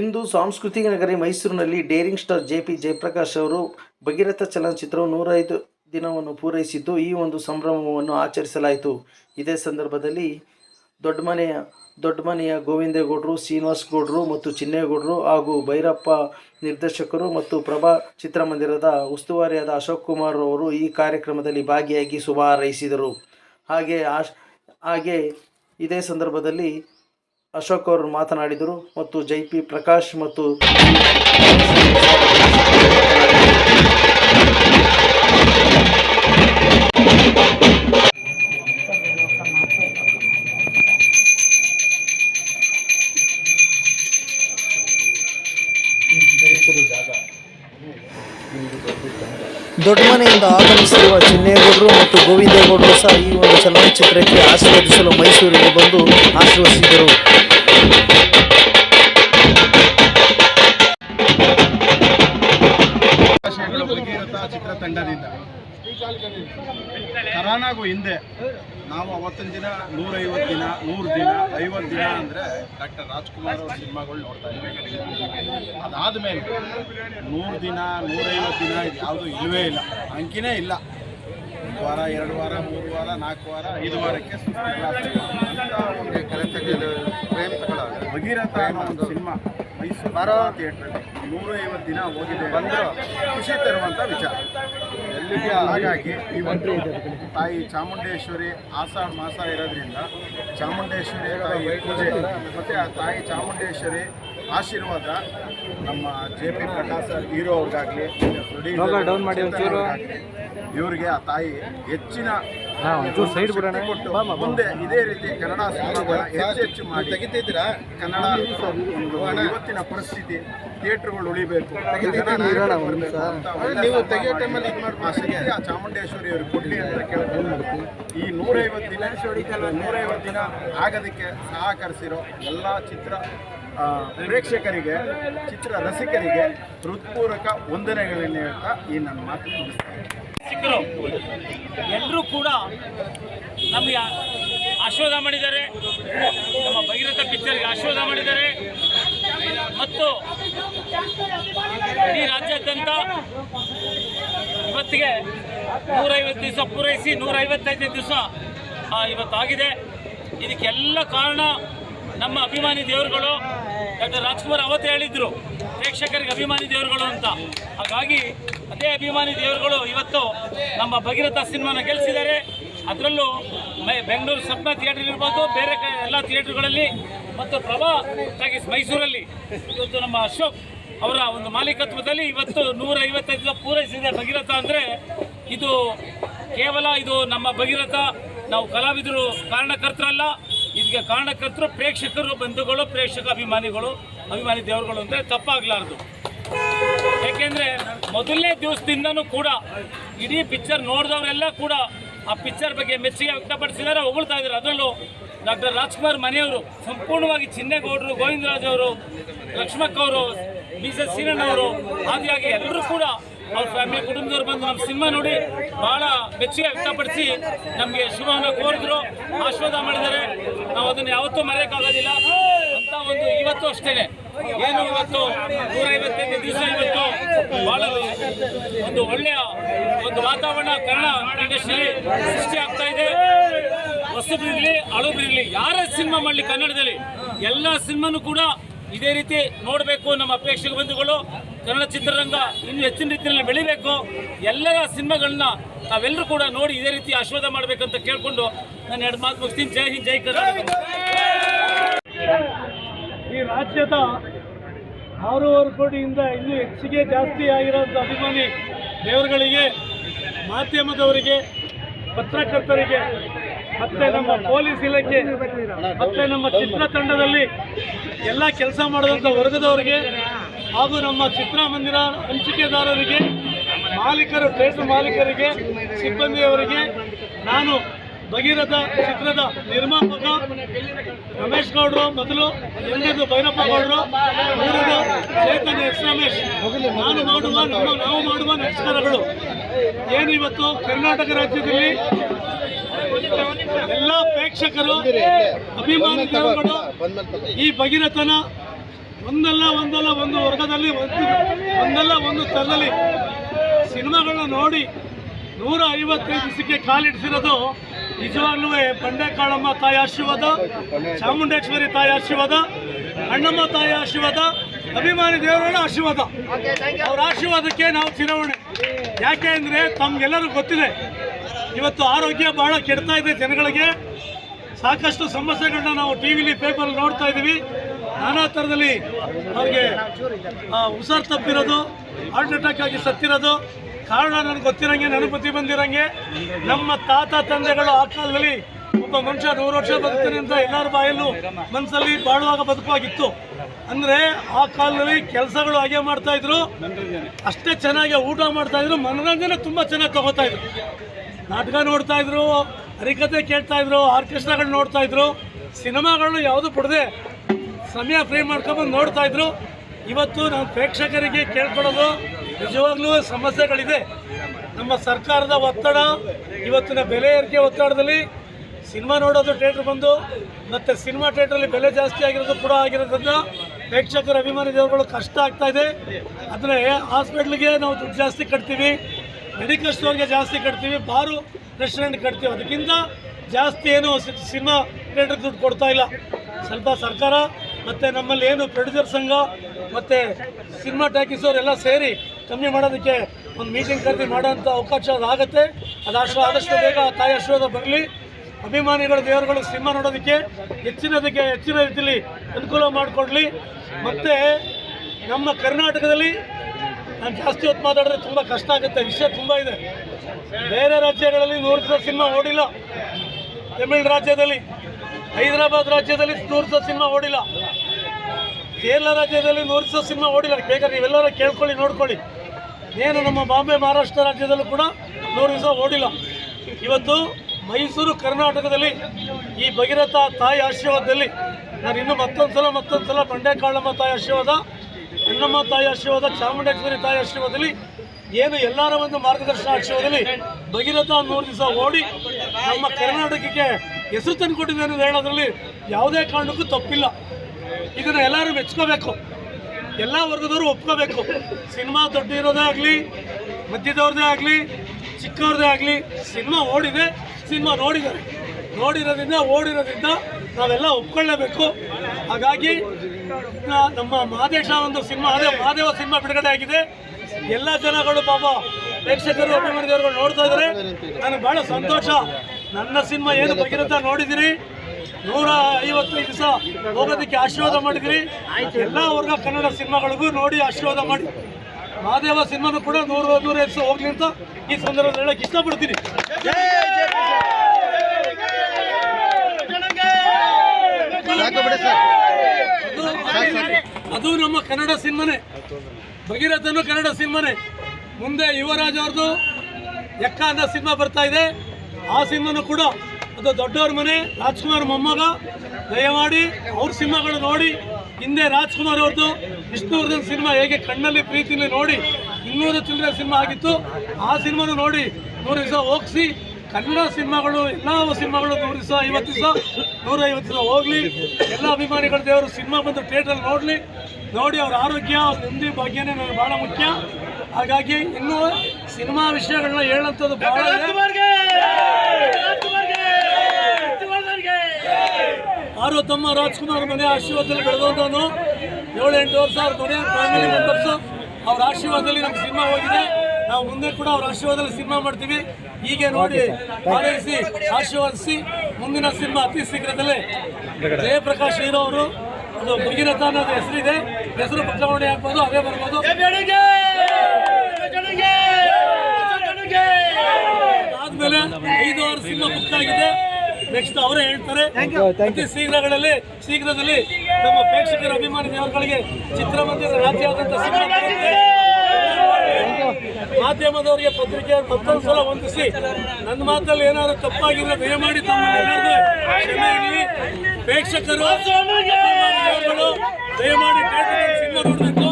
ಇಂದು ಸಾಂಸ್ಕೃತಿಕ ನಗರಿ ಮೈಸೂರಿನಲ್ಲಿ daring star J P Jayaprakash ಅವರು ಭಗೀರಥ ಚಲನಚಿತ್ರವು ನೂರೈದು ದಿನವನ್ನು ಪೂರೈಸಿದ್ದು, ಈ ಒಂದು ಸಂಭ್ರಮವನ್ನು ಆಚರಿಸಲಾಯಿತು. ಇದೇ ಸಂದರ್ಭದಲ್ಲಿ ದೊಡ್ಡಮನೆಯ ದೊಡ್ಡಮನೆಯ ಗೋವಿಂದೇಗೌಡರು ಶ್ರೀನಿವಾಸ್ ಗೌಡರು ಮತ್ತು ಚಿನ್ನೇಗೌಡರು ಹಾಗೂ ಭೈರಪ್ಪ ನಿರ್ದೇಶಕರು ಮತ್ತು ಪ್ರಭಾ ಚಿತ್ರಮಂದಿರದ ಉಸ್ತುವಾರಿಯಾದ ಅಶೋಕ್ ಕುಮಾರ್ ಅವರು ಈ ಕಾರ್ಯಕ್ರಮದಲ್ಲಿ ಭಾಗಿಯಾಗಿ ಶುಭ ಹಾರೈಸಿದರು. ಹಾಗೆ ಆಶ್, ಹಾಗೆ ಇದೇ ಸಂದರ್ಭದಲ್ಲಿ ಅಶೋಕ್ ಅವರು ಮಾತನಾಡಿದರು ಮತ್ತು ಜೈ ಪಿ ಪ್ರಕಾಶ್ ಮತ್ತು ಚಿನ್ನೇಗೌಡರು ಮತ್ತು ಗೋವಿಂದೇಗೌಡರು ಸಹ ಈ ಒಂದು ಚಲನಚಿತ್ರಕ್ಕೆ ಆಶೀರ್ವದಿಸಲು ಮೈಸೂರಿಗೆ ಬಂದು ಆಶೀರ್ವದಿಸಿದರು. ಚಿತ್ರತಂಡದಿಂದ ಹಿಂದೆ ನಾವು ಅವತ್ತಿನ ದಿನ ನೂರೈವತ್ತು ದಿನ, ನೂರು ದಿನ, ಐವತ್ತು ದಿನ ಅಂದರೆ ಡಾಕ್ಟರ್ ರಾಜ್ಕುಮಾರ್ ಅವ್ರ ಸಿನಿಮಾಗಳು ನೋಡ್ತಾ ಇದ್ದಾರೆ ಅದಾದ ಮೇಲೆ ನೂರು ದಿನ, ನೂರೈವತ್ತು ದಿನ ಇದು ಯಾವುದೂ ಇಲ್ಲವೇ ಇಲ್ಲ. ಅಂಕಿನೇ ಇಲ್ಲ. ವಾರ ಎರಡು ವಾರ ಮೂರು ವಾರ ನಾಲ್ಕು ವಾರ ಐದು ವಾರಕ್ಕೆ ಭಗೀರಥ ಅನ್ನೋ ಒಂದು ಸಿನಿಮಾ ಮೈಸೂರು ಥಿಯೇಟ್ರಲ್ಲಿ ನೂರೈವತ್ತು ದಿನ ಹೋಗಿದೆ. ಬಂದರೂ ಖುಷಿ ತರುವಂಥ ವಿಚಾರ. ಹಾಗಾಗಿ ಇವತ್ತು ತಾಯಿ ಚಾಮುಂಡೇಶ್ವರಿ ಆಷಾಢ ಮಾಸ ಇರೋದ್ರಿಂದ ಚಾಮುಂಡೇಶ್ವರಿ ತಾಯಿ ಪೂಜೆ ಮತ್ತು ಆ ತಾಯಿ ಚಾಮುಂಡೇಶ್ವರಿ ಆಶೀರ್ವಾದ ನಮ್ಮ ಜೆ ಪಿ ಪ್ರಕಾಶ್ ಹೀರೋ ಅವ್ರಿಗಾಗಲಿ ಇವರಿಗೆ ಆ ತಾಯಿ ಹೆಚ್ಚಿನ ಸೈಡ್ ಕೊಟ್ಟು ಮುಂದೆ ಇದೇ ರೀತಿ ಕನ್ನಡ ಸಿನಿಮಾಗಳು ಹೆಚ್ಚು ಹೆಚ್ಚು ಮಾಡಿ. ತೆಗಿತಿದ್ದೀರಾ? ಕನ್ನಡ ಒಂದು ಇವತ್ತಿನ ಪರಿಸ್ಥಿತಿ ಥಿಯೇಟ್ರ್ಗಳು ಉಳಿಬೇಕು. ನೀವು ತೆಗಿಯೋ ಟೈಮಲ್ಲಿ ಇದು ಮಾಡಿ ಆ ಚಾಮುಂಡೇಶ್ವರಿ ಅವ್ರಿಗೆ ಕೊಡ್ಲಿ ಅಂತ ಕೇಳ್ಕೊಂಡು ಈ ನೂರೈವತ್ತು ದಿನ ನೂರೈವತ್ತು ದಿನ ಆಗೋದಕ್ಕೆ ಸಹಕರಿಸಿರೋ ಎಲ್ಲ ಚಿತ್ರ ಪ್ರೇಕ್ಷಕರಿಗೆ ಚಿತ್ರ ರಸಿಕರಿಗೆ ಹೃತ್ಪೂರ್ವಕ ವಂದನೆಗಳನ್ನು ಹೇಳ್ತಾ ಈ ನನ್ನ ಮಾತು ಮುಗಿಸ್ತೀನಿ ಎಲ್ಲರೂ ಕೂಡ ನಮಗೆ ಆಶೀರ್ವಾದ ಮಾಡಿದ್ದಾರೆ. ನಮ್ಮ ಭಗೀರಥ ಪಿಕ್ಚರ್ಗೆ ಆಶೀರ್ವಾದ ಮಾಡಿದ್ದಾರೆ. ಮತ್ತು ಇಡೀ ರಾಜ್ಯಾದ್ಯಂತ ಇವತ್ತಿಗೆ ನೂರೈವತ್ತು ದಿವಸ ಪೂರೈಸಿ ನೂರೈವತ್ತೈದನೇ ದಿವಸ ಇವತ್ತಾಗಿದೆ. ಇದಕ್ಕೆಲ್ಲ ಕಾರಣ ನಮ್ಮ ಅಭಿಮಾನಿ ದೇವರುಗಳು ಡಾಕ್ಟರ್ ರಾಜ್ಕುಮಾರ್ ಅವತ್ತು ಹೇಳಿದ್ರು. ಪ್ರೇಕ್ಷಕರಿಗೆ ಅಭಿಮಾನಿ ದೇವರುಗಳು ಅಂತ. ಹಾಗಾಗಿ ಅದೇ ಅಭಿಮಾನಿ ದೇವರುಗಳು ಇವತ್ತು ನಮ್ಮ ಭಗೀರಥ ಸಿನಿಮಾನ ಗೆಲ್ಲಿಸಿದ್ದಾರೆ ಅದರಲ್ಲೂ ಬೆಂಗಳೂರು ಸ್ವಪ್ನ ಥಿಯೇಟರ್ ಇರ್ಬೋದು, ಬೇರೆ ಎಲ್ಲ ಥಿಯೇಟರ್ಗಳಲ್ಲಿ ಮತ್ತು ಪ್ರಭಾ ಟಾಕೀಸ್ ಮೈಸೂರಲ್ಲಿ ಇವತ್ತು ನಮ್ಮ ಅಶೋಕ್ ಅವರ ಒಂದು ಮಾಲೀಕತ್ವದಲ್ಲಿ ಇವತ್ತು ನೂರ ಐವತ್ತೈದು ಪೂರೈಸಿದೆ ಭಗೀರಥ ಅಂದರೆ ಇದು ಕೇವಲ ಇದು ನಮ್ಮ ಭಗೀರಥ. ನಾವು ಕಲಾವಿದರು ಕಾರಣಕರ್ತರಲ್ಲ. ಇದಕ್ಕೆ ಕಾರಣಕರ್ತರು ಪ್ರೇಕ್ಷಕರು, ಬಂಧುಗಳು, ಪ್ರೇಕ್ಷಕ ಅಭಿಮಾನಿಗಳು. ಅಭಿಮಾನಿ ದೇವರುಗಳು ಅಂದರೆ ತಪ್ಪಾಗಲಾರ್ದು. ಯಾಕೆಂದರೆ ಮೊದಲನೇ ದಿವಸದಿಂದನೂ ಕೂಡ ಇಡೀ ಪಿಕ್ಚರ್ ನೋಡಿದವರೆಲ್ಲ ಕೂಡ ಆ ಪಿಕ್ಚರ್ ಬಗ್ಗೆ ಮೆಚ್ಚುಗೆ ವ್ಯಕ್ತಪಡಿಸಿದ್ದಾರೆ, ಹೊಗಳ್ತಾ ಇದ್ದಾರೆ. ಅದರಲ್ಲೂ ಡಾಕ್ಟರ್ ರಾಜ್ಕುಮಾರ್ ಮನೆಯವರು, ಸಂಪೂರ್ಣವಾಗಿ ಚಿನ್ನೇಗೌಡರು, ಗೋವಿಂದರಾಜ್ ಅವರು ಲಕ್ಷ್ಮಕ್ಕ ಅವರು, ಬಿ ಸಿ ಸೀನಣ್ಣ ಅವರು ಆದಿಯಾಗಿ ಎಲ್ಲರೂ ಕೂಡ ಅವ್ರ ಫ್ಯಾಮಿಲಿ ಕುಟುಂಬದವ್ರು ಬಂದು ನಮ್ಮ ಸಿನಿಮಾ ನೋಡಿ ಬಹಳ ಮೆಚ್ಚುಗೆ ವ್ಯಕ್ತಪಡಿಸಿ ನಮಗೆ ಶುಭವನ್ನು ಕೋರಿದ್ರು, ಆಶೀರ್ವಾದ ಮಾಡಿದ್ದಾರೆ. ನಾವು ಅದನ್ನು ಯಾವತ್ತೂ ಮರೆಯೋಕ್ಕಾಗೋದಿಲ್ಲ. ಅಂತ ಒಂದು ಇವತ್ತು ಅಷ್ಟೇನೆ. ಏನು ಇವತ್ತು? ನೂರೈವತ್ತೈದು ದಿವಸ ಇವತ್ತು. ಬಹಳ ಒಂದು ಒಳ್ಳೆಯ ಒಂದು ವಾತಾವರಣ, ಕನ್ನಡ ಇಂಡಸ್ಟ್ರಿ ಸೃಷ್ಟಿ ಆಗ್ತಾ ಇದೆ. ಹೊಸಬ್ರಿರ್ಲಿ ಹಳಬ್ರಿರ್ಲಿ ಯಾರೇ ಸಿನಿಮಾ ಮಾಡಲಿ ಕನ್ನಡದಲ್ಲಿ? ಎಲ್ಲ ಸಿನಿಮಾನು ಕೂಡ ಇದೇ ರೀತಿ ನೋಡಬೇಕು ನಮ್ಮ ಅಪೇಕ್ಷಕ ಬಂಧುಗಳು. ಕನ್ನಡ ಚಿತ್ರರಂಗ ಇನ್ನು ಹೆಚ್ಚಿನ ರೀತಿಯಲ್ಲಿ ಬೆಳಿಬೇಕು. ಎಲ್ಲರ ಸಿನಿಮಾಗಳನ್ನ ನಾವೆಲ್ಲರೂ ಕೂಡ ನೋಡಿ ಇದೇ ರೀತಿ ಆಶೀರ್ವಾದ ಮಾಡಬೇಕಂತ ಕೇಳಿಕೊಂಡು ನಾನು ಎರಡು ಮಾತು ಮುಗಿಸ್ತೀನಿ. ಜೈ ಹಿಂದ್, ಜೈ ಕರ್ನಾಟಕ. ಈ ರಾಜ್ಯದ ಆರೂವರೆ ಕೋಟಿಯಿಂದ ಇನ್ನೂ ಹೆಚ್ಚಿಗೆ ಜಾಸ್ತಿ ಆಗಿರೋಂಥ ಅಭಿಮಾನಿ ದೇವರುಗಳಿಗೆ, ಮಾಧ್ಯಮದವರಿಗೆ, ಪತ್ರಕರ್ತರಿಗೆ, ಮತ್ತೆ ನಮ್ಮ ಪೊಲೀಸ್ ಇಲಾಖೆ, ಮತ್ತೆ ನಮ್ಮ ಚಿತ್ರತಂಡದಲ್ಲಿ ಎಲ್ಲ ಕೆಲಸ ಮಾಡಿದಂಥ ವರ್ಗದವರಿಗೆ ಹಾಗೂ ನಮ್ಮ ಚಿತ್ರಮಂದಿರ ಹಂಚಿಕೆದಾರರಿಗೆ, ಮಾಲೀಕರು ಪ್ಲೇಸ್ ಮಾಲೀಕರಿಗೆ, ಸಿಬ್ಬಂದಿಯವರಿಗೆ ನಾನು ಭಗೀರಥ ಚಿತ್ರದ ನಿರ್ಮಾಪಕ ರಮೇಶ್ ಗೌಡರು ಮೊದಲು ಎರಡನೇದು ಭೈರಪ್ಪ ಗೌಡರು ಮೂರನೇದು ಚೇತನ್ ಎಸ್ ರಮೇಶ್. ನಾನು ಮಾಡುವ ನಮ್ಮ ನಾವು ಮಾಡುವ ನಮಸ್ಕಾರಗಳು. ಏನಿವತ್ತು ಕರ್ನಾಟಕ ರಾಜ್ಯದಲ್ಲಿ ಎಲ್ಲ ಪ್ರೇಕ್ಷಕರು ಅಭಿಮಾನಿಗಳು ಈ ಭಗೀರಥನ ಒಂದಲ್ಲ ಒಂದಲ್ಲ ಒಂದು ವರ್ಗದಲ್ಲಿ ಒಂದು ಒಂದಲ್ಲ ಒಂದು ಸ್ಥಳದಲ್ಲಿ ಸಿನಿಮಾಗಳನ್ನ ನೋಡಿ ನೂರ ಐವತ್ತೈದು ದಿವಸಕ್ಕೆ ಕಾಲಿಡಿಸಿರೋದು ನಿಜವಾಗ್ಲೂ ಬಂಡೆ ಕಾಳಮ್ಮ ತಾಯಿ ಆಶೀರ್ವಾದ, ಚಾಮುಂಡೇಶ್ವರಿ ತಾಯಿ ಆಶೀರ್ವಾದ, ಅಣ್ಣಮ್ಮ ತಾಯಿ ಆಶೀರ್ವಾದ, ಅಭಿಮಾನಿ ದೇವರನ್ನ ಆಶೀರ್ವಾದ. ಅವ್ರ ಆಶೀರ್ವಾದಕ್ಕೆ ನಾವು ಚಿರವಣೆ. ಯಾಕೆ ಅಂದರೆ ತಮ್ಗೆಲ್ಲರೂ ಗೊತ್ತಿದೆ, ಇವತ್ತು ಆರೋಗ್ಯ ಬಹಳ ಕೆಡ್ತಾ ಇದೆ ಜನಗಳಿಗೆ. ಸಾಕಷ್ಟು ಸಮಸ್ಯೆಗಳನ್ನ ನಾವು ಟಿ ವಿಲಿ ನೋಡ್ತಾ ಇದ್ದೀವಿ. ನಾನಾ ಥರದಲ್ಲಿ ಅವ್ರಿಗೆ ಹುಷಾರು ಉಸಿರು ತಪ್ಪಿರೋದು, ಹಾರ್ಟ್ ಅಟ್ಯಾಕ್ ಆಗಿ ಸತ್ತಿರೋದು ಕಾರಣ ನನಗೆ ಗೊತ್ತಿರಂಗೆ ನೆನಪತಿ ಬಂದಿರಂಗೆ. ನಮ್ಮ ತಾತ ತಂದೆಗಳು ಆ ಕಾಲದಲ್ಲಿ ಒಬ್ಬ ಮನುಷ್ಯ ನೂರು ವರ್ಷ ಬದುಕ್ತಾನೆ ಅಂತ ಎಲ್ಲರ ಬಾಯಲ್ಲೂ ಮನಸ್ಸಲ್ಲಿ ಬಾಳುವಾಗ ಬದುಕುವಾಗಿತ್ತು. ಅಂದರೆ ಆ ಕಾಲದಲ್ಲಿ ಕೆಲಸಗಳು ಹಾಗೆ ಮಾಡ್ತಾ ಇದ್ರು. ಅಷ್ಟೇ ಚೆನ್ನಾಗಿ ಊಟ ಮಾಡ್ತಾ ಇದ್ರು. ಮನೋರಂಜನೆ ತುಂಬ ಚೆನ್ನಾಗಿ ತಗೋತಾ ಇದ್ರು. ನಾಟಕ ನೋಡ್ತಾ ಇದ್ರು, ಹರಿಕತೆ ಕೇಳ್ತಾ ಇದ್ರು, ಆರ್ಕೆಸ್ಟ್ರಾಗಳು ನೋಡ್ತಾ ಇದ್ರು. ಸಿನಿಮಾಗಳನ್ನ ಯಾವುದು ಬಿಡದೆ ಸಮಯ ಫ್ರೀ ಮಾಡ್ಕೊಂಬಂದು ನೋಡ್ತಾ ಇದ್ರು. ಇವತ್ತು ನಾವು ಪ್ರೇಕ್ಷಕರಿಗೆ ಕೇಳ್ಕೊಳ್ಳೋದು ನಿಜವಾಗ್ಲೂ ಸಮಸ್ಯೆಗಳಿದೆ. ನಮ್ಮ ಸರ್ಕಾರದ ಒತ್ತಡ, ಇವತ್ತಿನ ಬೆಲೆ ಏರಿಕೆ ಒತ್ತಡದಲ್ಲಿ ಸಿನಿಮಾ ನೋಡೋದು ಥಿಯೇಟ್ರ್ ಬಂದು, ಮತ್ತು ಸಿನಿಮಾ ಥಿಯೇಟ್ರಲ್ಲಿ ಬೆಲೆ ಜಾಸ್ತಿ ಆಗಿರೋದು ಕೂಡ ಆಗಿರೋದ್ರಿಂದ ಪ್ರೇಕ್ಷಕರ ಅಭಿಮಾನಿ ದೇವರುಗಳು ಕಷ್ಟ ಆಗ್ತಾ ಇದೆ. ಆದರೆ ಹಾಸ್ಪಿಟ್ಲಿಗೆ ನಾವು ದುಡ್ಡು ಜಾಸ್ತಿ ಕಟ್ತೀವಿ, ಮೆಡಿಕಲ್ ಸ್ಟೋರ್ಗೆ ಜಾಸ್ತಿ ಕಟ್ತೀವಿ, ಬಾರು ರೆಸ್ಟೋರೆಂಟ್ ಕಟ್ತೀವಿ. ಅದಕ್ಕಿಂತ ಜಾಸ್ತಿ ಏನು ಸಿನಿಮಾ ಥಿಯೇಟ್ರಿಗೆ ದುಡ್ಡು ಕೊಡ್ತಾ ಇಲ್ಲ. ಸ್ವಲ್ಪ ಸರ್ಕಾರ, ಮತ್ತು ನಮ್ಮಲ್ಲಿ ಏನು ಪ್ರೊಡ್ಯೂಸರ್ ಸಂಘ, ಮತ್ತು ಸಿನಿಮಾ ಟಾಕೀಸ್ ಎಲ್ಲ ಸೇರಿ ಕಮ್ಮಿ ಮಾಡೋದಕ್ಕೆ ಒಂದು ಮೀಟಿಂಗ್ ಕರೆದಿ ಮಾಡೋಂಥ ಅವಕಾಶ ಆಗುತ್ತೆ ಅದು ಆಶ್ರ ಆದಷ್ಟು ಬೇಗ ತಾಯಿ ಆಶೀರ್ವಾದ ಬರಲಿ. ಅಭಿಮಾನಿಗಳು, ದೇವರುಗಳು ಸಿನಿಮಾ ನೋಡೋದಕ್ಕೆ ಹೆಚ್ಚಿನದಕ್ಕೆ ಹೆಚ್ಚಿನ ರೀತಿಯಲ್ಲಿ ಅನುಕೂಲ ಮಾಡಿಕೊಡ್ಲಿ. ಮತ್ತು ನಮ್ಮ ಕರ್ನಾಟಕದಲ್ಲಿ ನಾನು ಜಾಸ್ತಿ ಹೊತ್ತು ಮಾತಾಡಿದ್ರೆ ತುಂಬ ಕಷ್ಟ ಆಗುತ್ತೆ. ವಿಷಯ ತುಂಬ ಇದೆ. ಬೇರೆ ರಾಜ್ಯಗಳಲ್ಲಿ ನೂರು ಸಿನಿಮಾ ಓಡಿಲ್ಲ. ತಮಿಳು ರಾಜ್ಯದಲ್ಲಿ, ಹೈದರಾಬಾದ್ ರಾಜ್ಯದಲ್ಲಿ ನೂರು ಸಿನಿಮಾ ಓಡಿಲ್ಲ. ಕೇರಳ ರಾಜ್ಯದಲ್ಲಿ ನೂರು ಸಿನಿಮಾ ಓಡಿಲ್ಲ. ಬೇಕಾದ್ರೆ ನೀವೆಲ್ಲರೂ ಕೇಳ್ಕೊಳ್ಳಿ, ನೋಡ್ಕೊಳ್ಳಿ. ಏನು ನಮ್ಮ ಬಾಂಬೆ ಮಹಾರಾಷ್ಟ್ರ ರಾಜ್ಯದಲ್ಲೂ ಕೂಡ ನೂರು ದಿವಸ ಓಡಿಲ್ಲ. ಇವತ್ತು ಮೈಸೂರು ಕರ್ನಾಟಕದಲ್ಲಿ ಈ ಭಗೀರಥ ತಾಯಿ ಆಶೀರ್ವಾದದಲ್ಲಿ ನಾನು ಇನ್ನೂ ಮತ್ತೊಂದು ಸಲ ಮತ್ತೊಂದು ಸಲ ಬಂಡೆ ಕಾಳಮ್ಮ ತಾಯಿ ಆಶೀರ್ವಾದ ಹೆಣ್ಣಮ್ಮ ತಾಯಿ ಆಶೀರ್ವಾದ, ಚಾಮುಂಡೇಶ್ವರಿ ತಾಯಿ ಆಶೀರ್ವಾದದಲ್ಲಿ ಏನು ಎಲ್ಲರ ಒಂದು ಮಾರ್ಗದರ್ಶನ ಆಶೀರ್ವಾದದಲ್ಲಿ ಭಗೀರಥ ನೂರು ದಿವಸ ಓಡಿ ನಮ್ಮ ಕರ್ನಾಟಕಕ್ಕೆ ಹೆಸರು ತಂದುಕೊಟ್ಟಿದೆ ಅನ್ನೋದು ಹೇಳೋದ್ರಲ್ಲಿ ಯಾವುದೇ ಕಾರಣಕ್ಕೂ ತಪ್ಪಿಲ್ಲ. ಇದನ್ನು ಎಲ್ಲರೂ ಮೆಚ್ಕೋಬೇಕು. ಎಲ್ಲ ವರ್ಗದವರು ಒಪ್ಕೋಬೇಕು. ಸಿನಿಮಾ ದೊಡ್ಡ ಇರೋದೇ ಆಗಲಿ ಮಧ್ಯದವ್ರದ್ದೇ ಆಗಲಿ ಚಿಕ್ಕವ್ರದ್ದೇ ಆಗಲಿ, ಸಿನಿಮಾ ಓಡಿದೆ, ಸಿನಿಮಾ ನೋಡಿದ್ದಾರೆ. ನೋಡಿರೋದ್ರಿಂದ, ಓಡಿರೋದ್ರಿಂದ ನಾವೆಲ್ಲ ಒಪ್ಕೊಳ್ಳೇಬೇಕು. ಹಾಗಾಗಿ ನಮ್ಮ ಮಹಾದೇಶ ಒಂದು ಸಿನಿಮಾ, ಅದೇ ಮಹಾದೇವ ಸಿನಿಮಾ ಬಿಡುಗಡೆ ಆಗಿದೆ. ಎಲ್ಲ ಜನಗಳು ಪಾಪ ಪ್ರೇಕ್ಷಕರು, ಅಭಿಮಾನಿಗಳು ನೋಡ್ತಾ ಇದ್ದಾರೆ. ನನಗೆ ಭಾಳ ಸಂತೋಷ. ನನ್ನ ಸಿನಿಮಾ ಏನು ಭಗೀರಥ ನೋಡಿದಿರಿ ನೂರ ಐವತ್ತು ದಿವಸ ಹೋಗೋದಕ್ಕೆ ಆಶೀರ್ವಾದ ಮಾಡಿದ್ರಿ. ಎಲ್ಲ ವರ್ಗ ಕನ್ನಡ ಸಿನಿಮಾಗಳಿಗೂ ನೋಡಿ ಆಶೀರ್ವಾದ ಮಾಡಿ. ಮಹಾದೇವ ಸಿನಿಮಾನು ಕೂಡ ನೂರು ನೂರ ದಿವಸ ಹೋಗ್ಲಿ ಅಂತ ಈ ಸಂದರ್ಭದಲ್ಲಿ ಹೇಳಕ್ಕೆ ಇಷ್ಟಪಡ್ತೀನಿ. ಅದು- ನಮ್ಮ ಕನ್ನಡ ಸಿನಿಮಾನೇ. ಭಗೀರಥನು ಕನ್ನಡ ಸಿನಿಮಾನೇ. ಮುಂದೆ ಯುವರಾಜ್ ಅವ್ರದ್ದು ಎಕ್ಕ ಅನ್ನೋ ಸಿನಿಮಾ ಬರ್ತಾ ಇದೆ. ಆ ಸಿನಿಮಾನು ಕೂಡ ಅದು ದೊಡ್ಡವ್ರ ಮನೆ, ರಾಜ್ಕುಮಾರ್ ಮೊಮ್ಮಗ, ದಯಮಾಡಿ ಅವ್ರ ಸಿನಿಮಾಗಳು ನೋಡಿ. ಹಿಂದೆ ರಾಜ್ಕುಮಾರ್ ಅವ್ರದ್ದು ವಿಷ್ಣುವರ್ಧನ್ ಸಿನಿಮಾ ಹೇಗೆ ಕಣ್ಣಲ್ಲಿ ಪ್ರೀತಿಯಲ್ಲಿ ನೋಡಿ ಇನ್ನೂರು ಚಿಲ್ಲರೆ ಸಿನಿಮಾ ಆಗಿತ್ತು. ಆ ಸಿನಿಮಾನು ನೋಡಿ ನೂರು ದಿವಸ ಹೋಗಿಸಿ, ಕನ್ನಡ ಸಿನಿಮಾಗಳು, ಎಲ್ಲ ಸಿನಿಮಾಗಳು ನೂರು ದಿವಸ, ಐವತ್ತು ದಿವಸ, ನೂರ ಐವತ್ತು ದಿವಸ ಹೋಗ್ಲಿ. ಎಲ್ಲ ಅಭಿಮಾನಿಗಳ ದೇವರು ಸಿನಿಮಾ ಬಂದು ಥಿಯೇಟ್ರಲ್ಲಿ ನೋಡಲಿ. ನೋಡಿ ಅವ್ರ ಆರೋಗ್ಯ, ಅವ್ರ ನೆಮ್ಮದಿ ಭಾಗ್ಯನೇ ನನಗೆ ಭಾಳ ಮುಖ್ಯ. ಹಾಗಾಗಿ ಇನ್ನೂ ಸಿನಿಮಾ ವಿಷಯಗಳನ್ನ ಹೇಳೋಂಥದ್ದು ಭಾಳ ಇದೆ ತಮ್ಮ ರಾಜ್ಕುಮಾರ್ ಮನೆ ಆಶೀರ್ವಾದದಲ್ಲಿ ಬೆಳೆದವನು ಏಳು ಎಂಟು ವರ್ಷ ಅವ್ರ ಮನೆ ಫ್ಯಾಮಿಲಿ ಮೆಂಬರ್ಸ್ ಅವ್ರ ಆಶೀರ್ವಾದದಲ್ಲಿ ನಮ್ಮ ಸಿನಿಮಾ ಹೋಗಿದೆ. ನಾವು ಮುಂದೆ ಕೂಡ ಅವ್ರ ಆಶೀರ್ವಾದದಲ್ಲಿ ಸಿನಿಮಾ ಮಾಡ್ತೀವಿ. ಹೀಗೆ ನೋಡಿ ಆರೈಸಿ ಆಶೀರ್ವಾದಿಸಿ ಮುಂದಿನ ಸಿನಿಮಾ ಅತಿ ಶೀಘ್ರದಲ್ಲೇ. ಜಯಪ್ರಕಾಶ್ ಹೀರೋ ಅವರು ಅದು ಭಗೀರಥ ಅನ್ನೋದು ಹೆಸರಿದೆ. ಹೆಸರು ಬದಲಾವಣೆ ಆಗ್ಬೋದು ಅದೇ ಬರ್ಬೋದು. ಆದ್ಮೇಲೆ ಐದು ಆರು ಸಿನಿಮಾ ಬುಕ್ ಆಗಿದೆ. ನೆಕ್ಸ್ಟ್ ಅವರೇ ಹೇಳ್ತಾರೆ ಅತಿ ಶೀಘ್ರಗಳಲ್ಲಿ ಶೀಘ್ರದಲ್ಲಿ ನಮ್ಮ ಪ್ರೇಕ್ಷಕರ ಅಭಿಮಾನಿ ದೇವರುಗಳಿಗೆ ಚಿತ್ರಮಂದಿರ ರಾಜ್ಯ ಆದಂತಹ. ಮಾಧ್ಯಮದವರಿಗೆ ಪತ್ರಿಕೆ ಮತ್ತೊಂದು ಸಲ ವಂದಿಸಿ ನನ್ನ ಮಾತಲ್ಲಿ ಏನಾದ್ರು ತಪ್ಪಾಗಿದ್ರೆ ದಯಮಾಡಿ ತಮ್ಮಲ್ಲಿ ಪ್ರೇಕ್ಷಕರು ದಯಮಾಡಿ ಸಿನಿಮಾ ನೋಡಬೇಕು